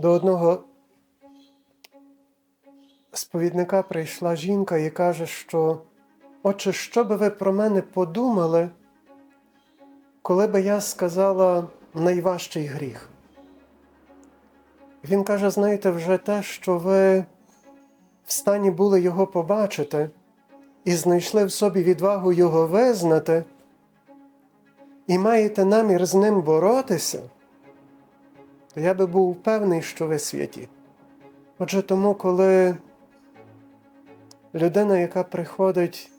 До одного сповідника прийшла жінка і каже, що Отче, що би ви про мене подумали, коли би я сказала найважчий гріх? Він каже: знаєте, вже те, що ви в стані були його побачити і знайшли в собі відвагу його визнати, і маєте намір з ним боротися, то я би був певний, що ви святі. Отже, тому, коли людина, яка приходить,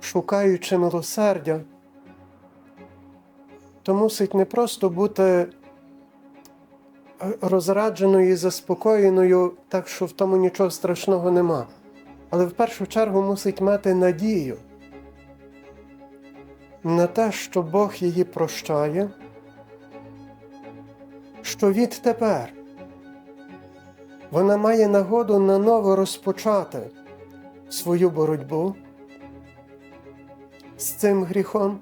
шукаючи милосердя, то мусить не просто бути розрадженою і заспокоєною, так що в тому нічого страшного нема, але в першу чергу мусить мати надію на те, що Бог її прощає, що відтепер вона має нагоду наново розпочати свою боротьбу з цим гріхом,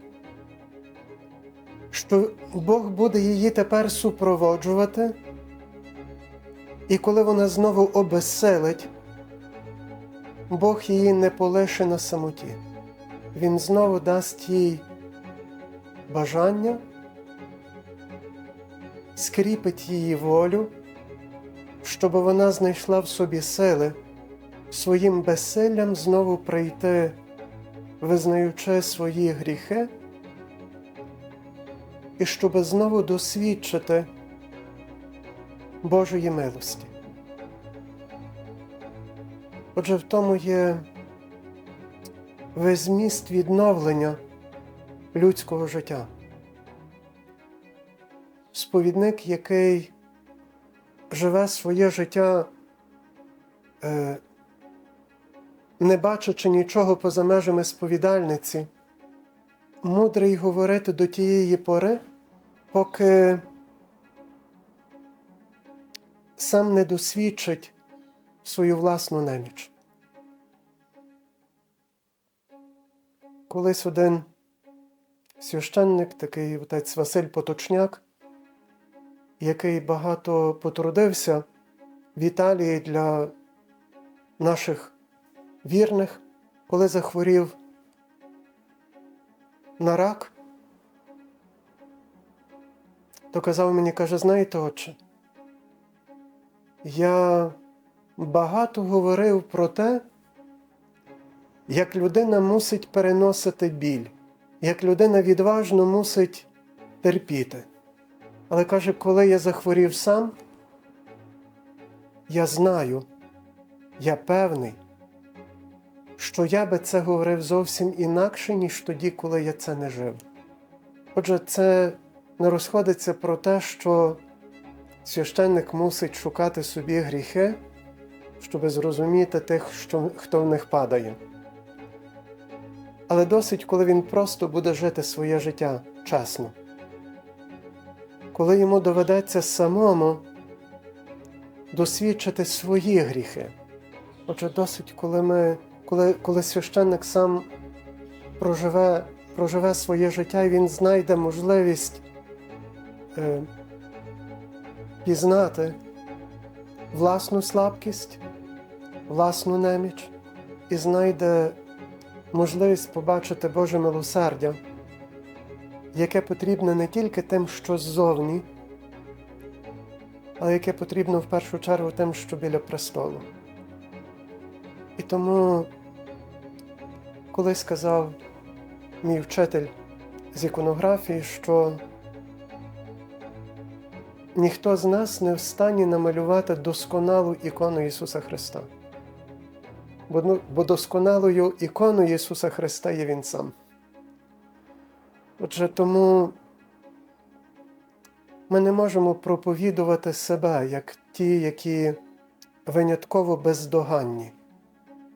що Бог буде її тепер супроводжувати, і коли вона знову обезселить, Бог її не полише на самоті. Він знову дасть їй бажання, скріпить її волю, щоб вона знайшла в собі сили своїм безсиллям знову прийти, визнаючи свої гріхи, і щоб знову досвідчити Божої милості. Отже, в тому є весь зміст відновлення людського життя. Сповідник, який живе своє життя, е, не бачачи нічого поза межами сповідальниці, мудрий говорити до тієї пори, поки сам не досвідчить свою власну неміч. Колись один священник, такий отець Василь Поточняк, який багато потрудився в Італії для наших вірних, коли захворів на рак, то казав мені, каже, знаєте, отче, я багато говорив про те, як людина мусить переносити біль, як людина відважно мусить терпіти. Але каже, коли я захворів сам, я знаю, я певний, що я би це говорив зовсім інакше, ніж тоді, коли я це не жив. Отже, це не розходиться про те, що священник мусить шукати собі гріхи, щоб зрозуміти тих, що, хто в них падає. Але досить, коли він просто буде жити своє життя чесно. Коли йому доведеться самому досвідчити свої гріхи. Отже, досить, коли ми, коли, коли священник сам проживе, проживе своє життя і він знайде можливість е, пізнати власну слабкість, власну неміч і знайде можливість побачити Боже милосердя, яке потрібне не тільки тим, що ззовні, але яке потрібно в першу чергу тим, що біля престолу. І тому, коли сказав мій вчитель з іконографії, що ніхто з нас не в стані намалювати досконалу ікону Ісуса Христа. Ну, бо досконалою іконою Ісуса Христа є Він сам. Отже, тому ми не можемо проповідувати себе як ті, які винятково бездоганні,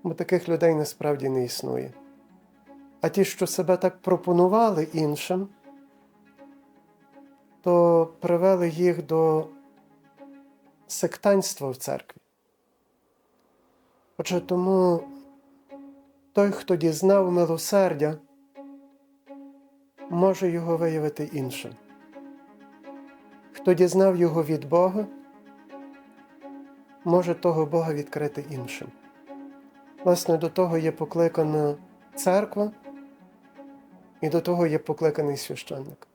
бо таких людей насправді не існує. А ті, що себе так пропонували іншим, то привели їх до сектанства в церкві. Отже, тому той, хто дізнав милосердя, може його виявити іншим. Хто дізнав його від Бога, може того Бога відкрити іншим. Власне, до того є покликана церква і до того є покликаний священник.